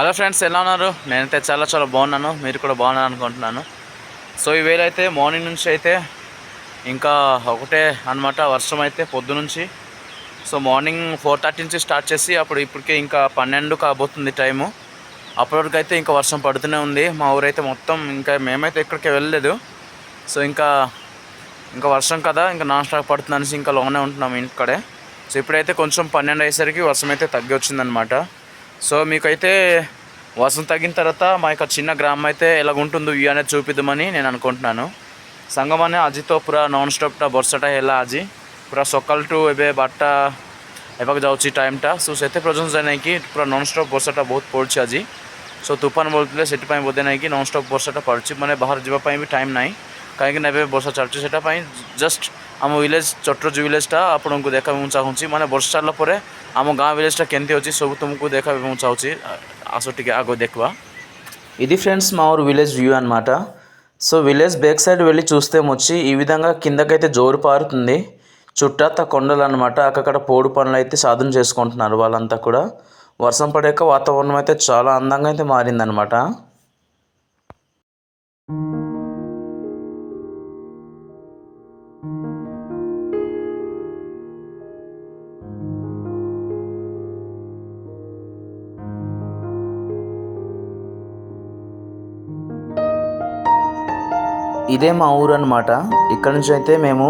Hello friends ఎలా ఉన్నారు? నేనైతే చాలా చాలా బాగున్నాను. మీరు కూడా బాగున్నారు అనుకుంటున్నాను. సో ఈవేళ అయితే మార్నింగ్ నుంచి అయితే ఇంకా ఒకటే అనమాట వర్షం అయితే పొద్దు నుంచి. సో మార్నింగ్ ఫోర్ థర్టీ నుంచి స్టార్ట్ చేసి అప్పుడు ఇప్పటికే ఇంకా పన్నెండు కాబోతుంది టైము. అప్పటివరకు అయితే ఇంకా వర్షం పడుతూనే ఉంది. మా ఊరైతే మొత్తం ఇంకా మేమైతే ఎక్కడికి వెళ్ళలేదు. సో ఇంకా ఇంకా వర్షం కదా ఇంకా నాన్ స్టాప్ పడుతుంది అనేసి ఇంకా లోనే ఉంటున్నాం ఇంటికడే. సో ఇప్పుడైతే కొంచెం పన్నెండు అయ్యేసరికి వర్షం అయితే తగ్గి వచ్చిందనమాట సో మీకైతే వర్షం తగ్గిన తర్వాత మా యొక్క చిన్న గ్రామం అయితే ఎలా ఉంటుందో వ్యూ అనేది చూపిద్దామని నేను అనుకుంటున్నాను సంగమనే అజితో పురా నాన్ స్టాప్ట బర్సట ఎలా అజి ପୁରା ସକାଳଠୁ ଏବେ ବାରଟା ହେବାକୁ ଯାଉଛି ଟାଇମ୍ଟା ସୋ ସେଥିପ୍ରଜନ ଯାଏ ନାହିଁକି ପୁରା ନନ୍ଷ୍ଟପ୍ ବର୍ଷାଟା ବହୁତ ପଡ଼ୁଛି ଆଜି ସୋ ତୁଫାନ ବୋଲୁଥିଲେ ସେଥିପାଇଁ ବୋଧେ ନାହିଁକି ନନ୍ଷ୍ଟପ୍ ବର୍ଷାଟା ପଡ଼ୁଛି ମାନେ ବାହାର ଯିବା ପାଇଁ ବି ଟାଇମ୍ ନାହିଁ କାହିଁକିନା ଏବେ ବର୍ଷା ଚାଲୁଛି ସେଇଟା ପାଇଁ ଜଷ୍ଟ ଆମ ଭିଲେଜ୍ ଚଟ୍ରଜୁ ଭିଲେଜ୍ଟା ଆପଣଙ୍କୁ ଦେଖା ମୁଁ ଚାହୁଁଛି ମାନେ ବର୍ଷା ସାରିଲା ପରେ ଆମ ଗାଁ ଭିଲେଜ୍ଟା କେମିତି ଅଛି ସବୁ ତୁମକୁ ଦେଖାଇବା ମୁଁ ଚାହୁଁଛି ଆସ ଟିକେ ଆଗ ଦେଖିବା ఇది ఫ్రెండ్స్ మా ఊరు విలేజ్ వ్యూ అనమాట సో విలేజ్ బ్యాక్ సైడ్ వెళ్ళి చూస్తే వచ్చి ఈ విధంగా కిందకైతే జోరు పారుతుంది చుట్టాత కొండలు అనమాట అక్కడ పోడు పనులు అయితే సాధన చేసుకుంటున్నారు వాళ్ళంతా కూడా వర్షం పడాక వాతావరణం అయితే చాలా అందంగా అయితే మారిందనమాట ఇదే మా ఊరు అనమాట ఇక్కడ నుంచి అయితే మేము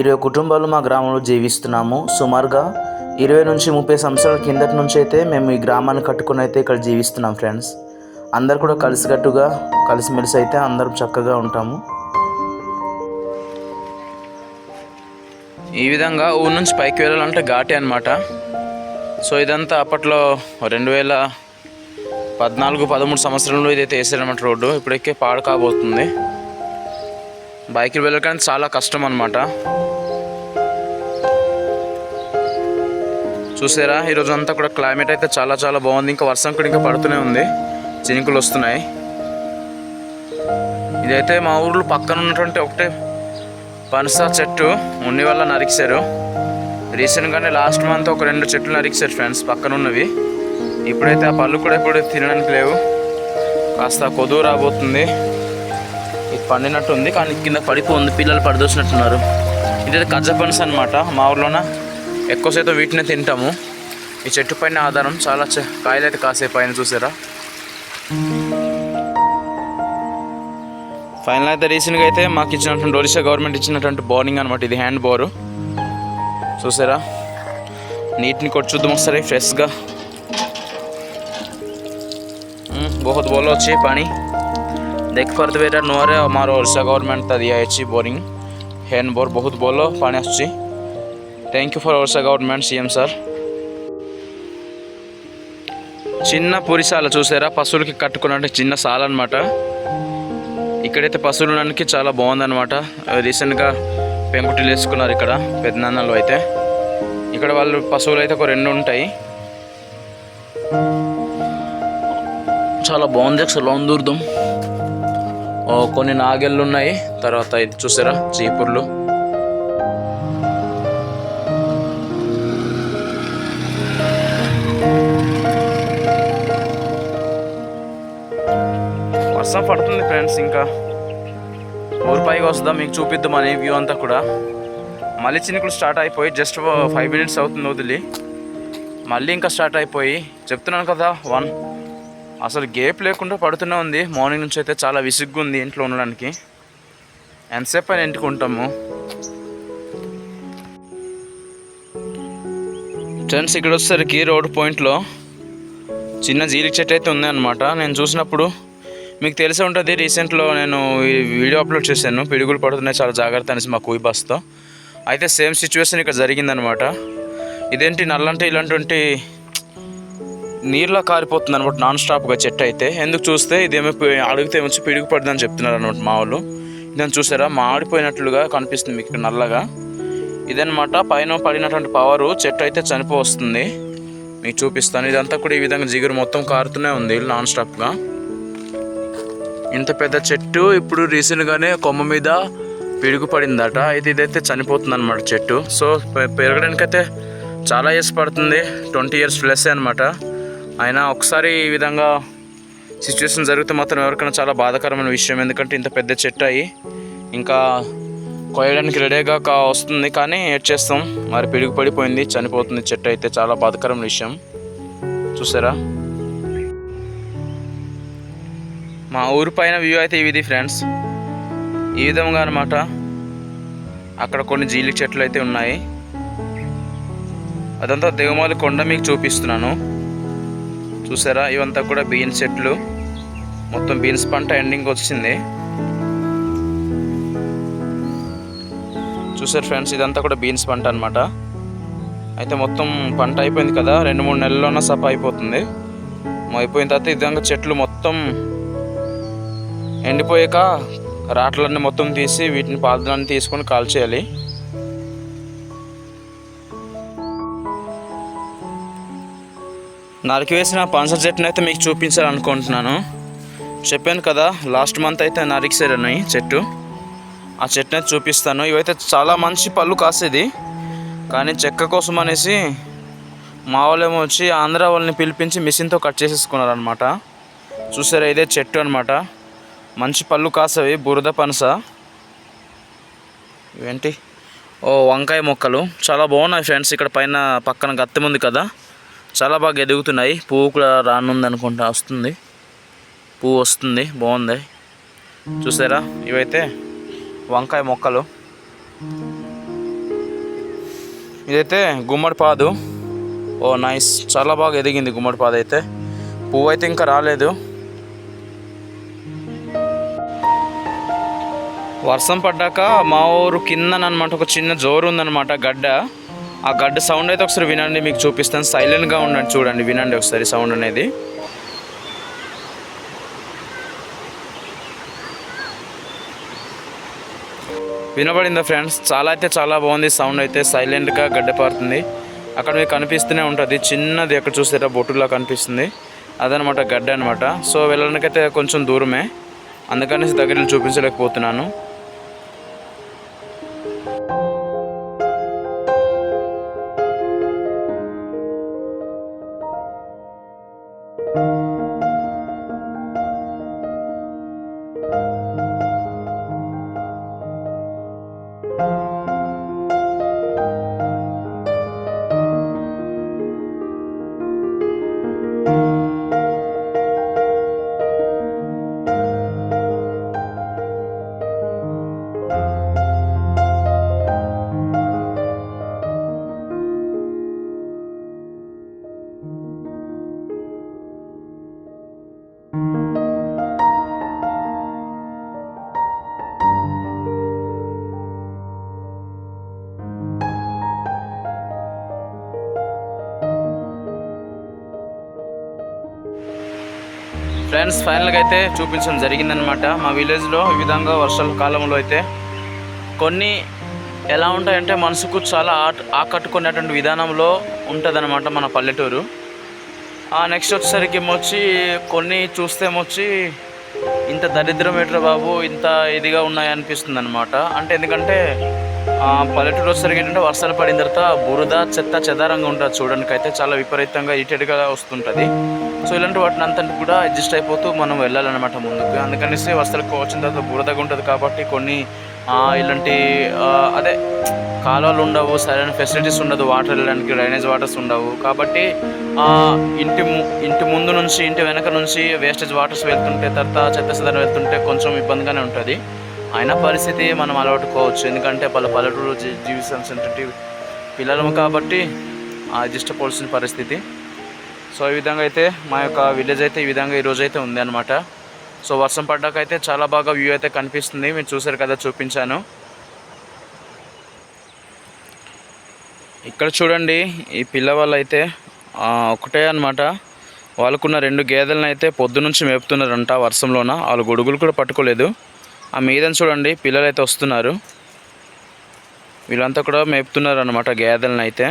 ఇరవై కుటుంబాలు మా గ్రామంలో జీవిస్తున్నాము. సుమారుగా ఇరవై నుంచి ముప్పై సంవత్సరాల కిందటి నుంచి అయితే మేము ఈ గ్రామాన్ని కట్టుకుని అయితే ఇక్కడ జీవిస్తున్నాం ఫ్రెండ్స్. అందరు కూడా కలిసికట్టుగా కలిసిమెలిసి అయితే అందరం చక్కగా ఉంటాము. ఈ విధంగా ఊరు నుంచి పైకి వెళ్ళాలంటే ఘాటి అనమాట సో ఇదంతా అప్పట్లో రెండు వేల పద్నాలుగు పదమూడు సంవత్సరంలో ఇదైతే వేసారనమాట రోడ్డు. ఇప్పటికే పాడు కాబోతుంది. బైక్లు వెళ్ళడానికి చాలా కష్టం అనమాట చూసారా? ఈరోజు అంతా కూడా క్లైమేట్ అయితే చాలా చాలా బాగుంది. ఇంకా వర్షం కూడా ఇంకా పడుతూనే ఉంది. చినుకులు వస్తున్నాయి. ఇదైతే మా ఊర్లో పక్కన ఉన్నటువంటి ఒకటే పనస చెట్టు. ఉన్ని వల్ల నరికిశారు. రీసెంట్గానే లాస్ట్ మంత్ ఒక రెండు చెట్లు నరికిశారు ఫ్రెండ్స్ పక్కన ఉన్నవి. ఇప్పుడైతే ఆ పళ్ళు కూడా ఇప్పుడు తినడానికి లేవు. కాస్త కొదువు రాబోతుంది. ఇది పండినట్టు ఉంది కానీ కింద పడిపోయింది పిల్లలు పడిదోసినట్టున్నారు. ఇదైతే కజ్జ పనస అనమాట మా ఊర్లోన ఎక్కువ శాతం వీటినే తింటాము. ఈ చెట్టు పైన ఆధారం చాలా కాయలు అయితే కాసేపు పైన చూసారా? ఫైనల్ అయితే రీసెంట్గా అయితే మాకు ఇచ్చినటువంటి ఒడిషా గవర్నమెంట్ ఇచ్చినటువంటి బోరింగ్ అనమాట ఇది హ్యాండ్ బోరు. చూసారా? నీటిని కొట్టి చూద్దాం ఒకసారి ఫ్రెష్గా బహుత్ బోలో వచ్చే పని. ଦେଖି ପାରୁଥିବେ ଏଇଟା ନୂଆରେ ଆମର ଓଡ଼ିଶା ଗଭର୍ଣ୍ଣମେଣ୍ଟ ତା ଦିଆହେଇଛି ବୋରିଂ ହ୍ୟାଣ୍ଡ ବୋର୍ ବହୁତ ଭଲ ପାଣି ଆସୁଛି thank you for Odisha government C M sir చిన్న పురిసాల చూసారా? పశువులకి కట్టుకున్నట్టు చిన్న సాల అనమాట ఇక్కడైతే పశువులు ఉండడానికి చాలా బాగుందన్నమాట. రీసెంట్గా పెంకుటిలు వేసుకున్నారు ఇక్కడ పెద్దనాన్నలు అయితే। ఇక్కడ వాళ్ళు పశువులు అయితే ఒక రెండు ఉంటాయి। చాలా బాగుంది అసలు లోన్ దూరదాం। కొన్ని నాగెళ్ళు ఉన్నాయి. తర్వాత ఇది చూసారా? చీపుర్లు. వర్షం పడుతుంది ఫ్రెండ్స్ ఇంకా. ఊరిపైకి వస్తుందా? మీకు చూపిద్దాం అనే వ్యూ అంతా కూడా. మళ్ళీ చినుకులు స్టార్ట్ అయిపోయి జస్ట్ ఫైవ్ మినిట్స్ అవుతుంది వదిలి. మళ్ళీ ఇంకా స్టార్ట్ అయిపోయి. చెప్తున్నాను కదా వన్ అసలు గేప్ లేకుండా పడుతూనే ఉంది. మార్నింగ్ నుంచి అయితే చాలా విసుగ్గా ఉంది ఇంట్లో ఉండడానికి. ఎంతసేపు అయినా ఇంటికి ఉంటాము. ఫ్రెండ్స్ ఇక్కడ వచ్చేసరికి రోడ్ పాయింట్లో చిన్న జీలిక చెట్టు అయితే ఉందన్నమాట. నేను చూసినప్పుడు మీకు తెలిసే ఉంటుంది రీసెంట్లో నేను ఈ వీడియో అప్లోడ్ చేశాను. పిడుగులు పడుతున్నాయి చాలా జాగ్రత్త అనేసి మా కూయి బస్తో అయితే సేమ్ సిచ్యువేషన్ ఇక్కడ జరిగిందనమాట ఇదేంటి నల్లంటే ఇలాంటి నీళ్ళ కారిపోతుంది అనమాట నాన్ స్టాప్గా చెట్టు అయితే. ఎందుకు చూస్తే ఇదేమో అడిగితే వచ్చి పిడుగు పడిందని చెప్తున్నారు అనమాట మా వాళ్ళు. ఇదని చూసారా? మాడిపోయినట్లుగా కనిపిస్తుంది మీకు నల్లగా. ఇదనమాట పైన పడినటువంటి పవరు చెట్టు అయితే చనిపోస్తుంది. మీకు చూపిస్తాను. ఇదంతా కూడా ఈ విధంగా జిగురు మొత్తం కారుతూనే ఉంది నాన్ స్టాప్గా ఇంత పెద్ద చెట్టు ఇప్పుడు రీసెంట్గానే కొమ్మ మీద పిడుగు పడిందట అయితే ఇదైతే చనిపోతుంది అనమాట చెట్టు. సో పెరగడానికి పెరగడానికైతే చాలా ఇయర్స్ పడుతుంది. ట్వంటీ ఇయర్స్ ప్లస్ అనమాట అయినా ఒకసారి ఈ విధంగా సిచ్యువేషన్ జరిగితే మాత్రం ఎవరికైనా చాలా బాధాకరమైన విషయం. ఎందుకంటే ఇంత పెద్ద చెట్టు అయ్యి ఇంకా కోయడానికి రెడీగా కా వస్తుంది కానీ ఏడ్ చేస్తాం? మరి పిడుగు పడిపోయింది చనిపోతుంది చెట్టు అయితే చాలా బాధాకరమైన విషయం. చూసారా? మా ఊరి పైన వ్యూ అయితే ఇది ఫ్రెండ్స్ ఈ విధంగా అనమాట అక్కడ కొన్ని జీలి చెట్లు అయితే ఉన్నాయి. అదంతా దిగుమాలి కొండ మీకు చూపిస్తున్నాను. చూసారా? ఇవంతా కూడా బీన్స్ చెట్లు మొత్తం బీన్స్ పంట ఎండింగ్ వచ్చింది. చూసారు ఫ్రెండ్స్ ఇదంతా కూడా బీన్స్ పంట అనమాట అయితే మొత్తం పంట అయిపోయింది కదా రెండు మూడు నెలల్లోనే సప అయిపోతుంది. అయిపోయిన తర్వాత ఈ విధంగా చెట్లు మొత్తం ఎండిపోయాక రాట్లన్నీ మొత్తం తీసి వీటిని పాదులన్నీ తీసుకొని కాల్చేయాలి. నరికి వేసిన పనస చెట్టును అయితే మీకు చూపించాలనుకుంటున్నాను. చెప్పాను కదా లాస్ట్ మంత్ అయితే నరికిసారని చెట్టు ఆ చెట్టుని అయితే చూపిస్తాను. ఇవైతే చాలా మంచి పళ్ళు కాసేది. కానీ చెక్క కోసం అనేసి మా వాళ్ళేమో వచ్చి ఆంధ్ర వాళ్ళని పిలిపించి మిషన్తో కట్ చేసేసుకున్నారు అనమాట చూసారా ఇదే చెట్టు అనమాట మంచి పళ్ళు కాసేవి బురద పనస. ఇవేంటి? ఓ వంకాయ మొక్కలు. చాలా బాగున్నాయి ఫ్రెండ్స్ ఇక్కడ పైన పక్కన గత్తెం ఉంది కదా. చాలా బాగా ఎదుగుతున్నాయి. పువ్వు కూడా రానుంది అనుకుంటా వస్తుంది. పువ్వు వస్తుంది బాగుంది. చూసారా? ఇవైతే వంకాయ మొక్కలు. ఇదైతే గుమ్మడిపాదు. ఓ నైస్. చాలా బాగా ఎదిగింది గుమ్మడిపాదు అయితే. పువ్వు అయితే ఇంకా రాలేదు. వర్షం పడ్డాక మా ఊరు కిందనమాట ఒక చిన్న జోరు ఉందన్నమాట గడ్డ. ఆ గడ్డ సౌండ్ అయితే ఒకసారి వినండి మీకు చూపిస్తాను. సైలెంట్గా ఉండండి చూడండి వినండి ఒకసారి సౌండ్ అనేది. వినబడిందా ఫ్రెండ్స్ చాలా అయితే చాలా బాగుంది సౌండ్ అయితే సైలెంట్గా గడ్డ పారుతుంది. అక్కడ మీకు కనిపిస్తూనే ఉంటుంది చిన్నది ఎక్కడ చూసారా బొట్టులా కనిపిస్తుంది. అదనమాట గడ్డ అనమాట సో వెళ్ళడానికైతే కొంచెం దూరమే. అందుకనేసి దగ్గర చూపించలేకపోతున్నాను. ఫ్రెండ్స్ ఫైనల్గా అయితే చూపించడం జరిగిందనమాట మా విలేజ్లో ఈ విధంగా వర్షాల కాలంలో అయితే కొన్ని ఎలా ఉంటాయంటే మనసుకు చాలా ఆట ఆకట్టుకునేటువంటి విధానంలో ఉంటుందన్నమాట మన పల్లెటూరు. నెక్స్ట్ వచ్చేసరికి ఏమొచ్చి కొన్ని చూస్తేమొచ్చి ఇంత దరిద్రం ఏట్రా బాబు ఇంత ఇదిగా ఉన్నాయనిపిస్తుంది అనమాట అంటే ఎందుకంటే పల్లెటూరు వచ్చేసరికి ఏంటంటే వర్షాలు పడిన తర్వాత బురద చెత్త చెదారంగా ఉంటుంది చూడడానికి అయితే చాలా విపరీతంగా ఇటెడ్గా వస్తుంటుంది. సో ఇలాంటి వాటిని అంతా కూడా అడ్జస్ట్ అయిపోతూ మనం వెళ్ళాలన్నమాట ముందుకు. అందుకనేసి వర్షాలకు వచ్చిన తర్వాత బురదగా ఉంటుంది కాబట్టి కొన్ని ఇలాంటి అదే కాలువలు ఉండవు సరైన ఫెసిలిటీస్ ఉండదు వాటర్ వెళ్ళడానికి డ్రైనేజ్ వాటర్స్ ఉండవు. కాబట్టి ఇంటి ఇంటి ముందు నుంచి ఇంటి వెనక నుంచి వేస్టేజ్ వాటర్స్ వెళ్తుంటే తర్వాత చెత్త చెదారం వెళ్తుంటే కొంచెం ఇబ్బందిగానే ఉంటుంది. అయినా పరిస్థితి మనం అలవాటుకోవచ్చు. ఎందుకంటే పలు పల్లెటూరు జీ- పిల్లలము కాబట్టి అదిష్టపోవాల్సిన పరిస్థితి. సో ఈ విధంగా అయితే మా యొక్క విలేజ్ అయితే ఈ విధంగా ఈరోజు అయితే ఉంది అనమాట సో వర్షం పడ్డాక అయితే చాలా బాగా వ్యూ అయితే కనిపిస్తుంది. మీరు చూసారు కదా చూపించాను. ఇక్కడ చూడండి ఈ పిల్లవాళ్ళు అయితే ఒకటే అనమాట వాళ్ళకున్న రెండు గేదెలను అయితే పొద్దు నుంచి మేపుతున్నారంట వర్షంలోన. వాళ్ళు గొడుగులు కూడా పట్టుకోలేదు. ఆ మీదని చూడండి పిల్లలు అయితే వస్తున్నారు. వీళ్ళంతా కూడా మేపుతున్నారు అనమాట గేదెలను అయితే.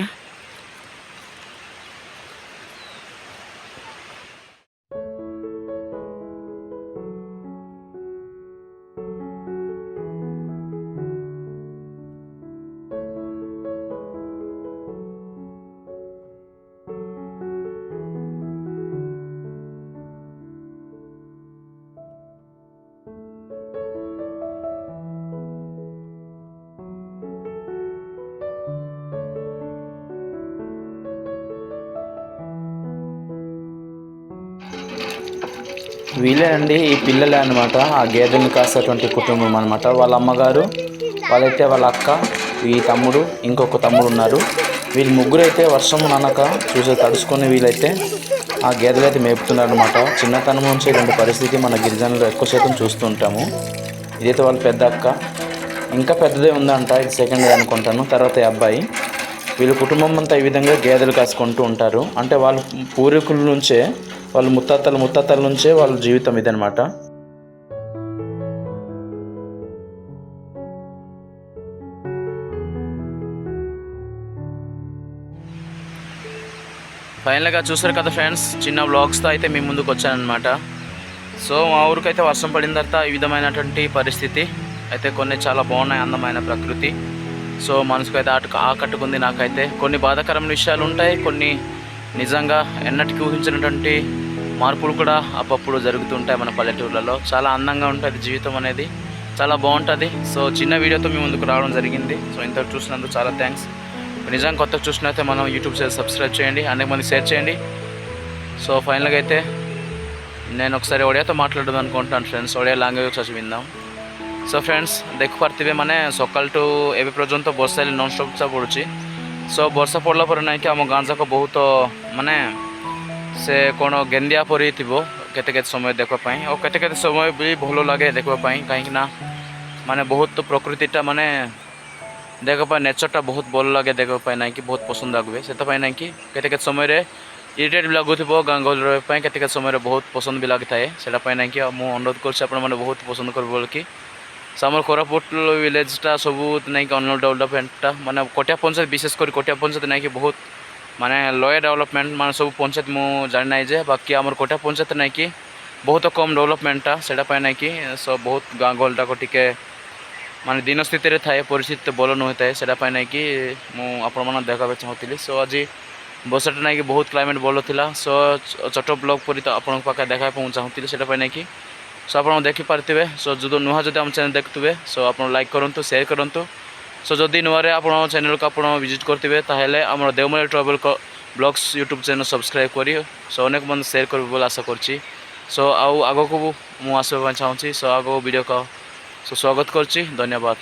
వీళ్ళే అండి ఈ పిల్లలే అనమాట ఆ గేదెని కాసేటువంటి కుటుంబం అనమాట వాళ్ళ అమ్మగారు వాళ్ళైతే వాళ్ళ అక్క ఈ తమ్ముడు ఇంకొక తమ్ముడు ఉన్నారు. వీళ్ళు ముగ్గురు అయితే వర్షం అనక చూసే తడుచుకొని వీళ్ళైతే ఆ గేదెలు అయితే మేపుతున్నారు అనమాట చిన్నతనం నుంచి ఇలాంటి పరిస్థితి మన గిరిజనులు ఎక్కువ శాతం చూస్తూ ఉంటాము ఇదైతే వాళ్ళ పెద్ద అక్క. ఇంకా పెద్దదే ఉందంట ఇది సెకండ్ అనుకుంటాను. తర్వాత ఈ అబ్బాయి. వీళ్ళ కుటుంబం అంతా ఈ విధంగా గేదెలు కాసుకుంటూ ఉంటారు. అంటే వాళ్ళ పూర్వీకుల నుంచే వాళ్ళు ముత్తాతల ముత్తాతల నుంచే వాళ్ళ జీవితం ఇదనమాట ఫైనల్గా చూసారు కదా ఫ్రెండ్స్ చిన్న బ్లాగ్స్తో అయితే మీ ముందుకు వచ్చానమాట సో మా ఊరికైతే వర్షం పడిన తర్వాత ఈ విధమైనటువంటి పరిస్థితి. అయితే కొన్ని చాలా బాగున్నాయి అందమైన ప్రకృతి. సో మనసుకు అయితే ఆట ఆకట్టుకుంది నాకైతే. కొన్ని బాధాకరమైన విషయాలు ఉంటాయి కొన్ని నిజంగా ఎన్నటికీ ఊహించినటువంటి మార్పులు కూడా అప్పుడప్పుడు జరుగుతుంటాయి మన పల్లెటూర్లలో. చాలా అందంగా ఉంటుంది జీవితం అనేది. చాలా బాగుంటుంది. సో చిన్న వీడియోతో మీ ముందుకు రావడం జరిగింది. సో ఇంత చూసినందుకు చాలా థ్యాంక్స్. నిజంగా కొత్త చూసినైతే మనం యూట్యూబ్ ఛానల్ సబ్స్క్రైబ్ చేయండి అనేక మంది షేర్ చేయండి. సో ఫైనల్గా అయితే నేను ఒకసారి ఒడియాతో మాట్లాడదాం అనుకుంటున్నాను ఫ్రెండ్స్. ఒడియా లాంగ్వేజ్ వచ్చి విందాం. సో ఫ్రెండ్స్ దెక్కు పర్తివే మనే ସକାଳଠୁ ଏବେ ପର୍ଯ୍ୟନ୍ତ ବର୍ଷା నాన్ ନନ୍ଷ୍ଟପ୍ ପଡ଼ୁଛି సో ବର୍ଷା ପଡ଼ିଲା అయితే ఆమె గాంజాకు బహుతో మనే ସେ କ'ଣ ଗେନ୍ଦିଆ ପରି ଥିବ କେତେ କେତେ ସମୟ ଦେଖିବା ପାଇଁ ଆଉ କେତେ କେତେ ସମୟ ବି ଭଲ ଲାଗେ ଦେଖିବା ପାଇଁ କାହିଁକି ନା ମାନେ ବହୁତ ପ୍ରକୃତିଟା ମାନେ ଦେଖିବା ପାଇଁ ନେଚର୍ଟା ବହୁତ ଭଲ ଲାଗେ ଦେଖିବା ପାଇଁ ନାଇଁ କି ବହୁତ ପସନ୍ଦ ଲାଗିବେ ସେଥିପାଇଁ ନାଇଁ କି କେତେ କେତେ ସମୟରେ ଇରିଟେଟ୍ ବି ଲାଗୁଥିବ ଗାଁ ଗହଳି ରହିବା ପାଇଁ କେତେ କେତେ ସମୟରେ ବହୁତ ପସନ୍ଦ ବି ଲାଗିଥାଏ ସେଇଟା ପାଇଁ ନାଇଁ କି ଆଉ ମୁଁ ଅନୁରୋଧ କରୁଛି ଆପଣମାନେ ବହୁତ ପସନ୍ଦ କରିବେ ବୋଲିକି సో ଆମର କୋରାପୁଟ ଭିଲେଜଟା ସବୁ ନାଇଁକି ଅନ୍ୟ ଡେଭଲପମେଣ୍ଟଟା ମାନେ କଟିଆ ପଞ୍ଚାୟତ ବିଶେଷ କରି କଟିଆ ପଞ୍ଚାୟତ ନାଇଁକି ବହୁତ ମାନେ ଲୟ ଡେଭଲପମେଣ୍ଟ ମାନେ ସବୁ ପଞ୍ଚାୟତ ମୁଁ ଜାଣିନାହିଁ ଯେ ବାକି ଆମର କୋଟା ପଞ୍ଚାୟତ ନାହିଁ କି ବହୁତ କମ୍ ଡେଭଲପମେଣ୍ଟଟା ସେଇଟା ପାଇଁ ନାହିଁ କି ସ ବହୁତ ଗାଁ ଗହଳିଟାକୁ ଟିକେ ମାନେ ଦିନ ସ୍ଥିତିରେ ଥାଏ ପରିସ୍ଥିତି ଭଲ ନୁହେଁଥାଏ ସେଇଟା ପାଇଁ ନାଇଁକି ମୁଁ ଆପଣମାନଙ୍କୁ ଦେବାକୁ ଚାହୁଁଥିଲି ସୋ ଆଜି ବର୍ଷାଟା ନାଇଁକି ବହୁତ କ୍ଲାଇମେଟ୍ ଭଲ ଥିଲା ସୋ ଛୋଟ ବ୍ଲଗ୍ ପରି ତ ଆପଣଙ୍କ ପାଖରେ ଦେବା ପାଇଁ ମୁଁ ଚାହୁଁଥିଲି ସେଇଟା ପାଇଁ ନାଇଁକି ସୋ ଆପଣ ଦେଖିପାରୁଥିବେ ସୋ ଯଦି ନୂଆ ଯଦି ଆମ ଚ୍ୟାନେଲ୍ ଦେଖୁଥିବେ ସୋ ଆପଣ ଲାଇକ୍ କରନ୍ତୁ ସେୟାର କରନ୍ତୁ ସୋ ଯଦି ନୂଆରେ ଆପଣ ଚ୍ୟାନେଲ୍କୁ ଆପଣ ଭିଜିଟ୍ କରିଥିବେ ତାହେଲେ ଆମର Deomali travel blogs YouTube channel subscribe କରି ସୋ ଅନେକ ମନେ ସେୟାର କରିବେ ବୋଲି ଆଶା କରୁଛି ସୋ ଆଉ ଆଗକୁ ମୁଁ ଆସିବା ପାଇଁ ଚାହୁଁଛି ସୋ ଆଗକୁ ଭିଡ଼ିଓ ସୋ ସ୍ୱାଗତ କରୁଛି ଧନ୍ୟବାଦ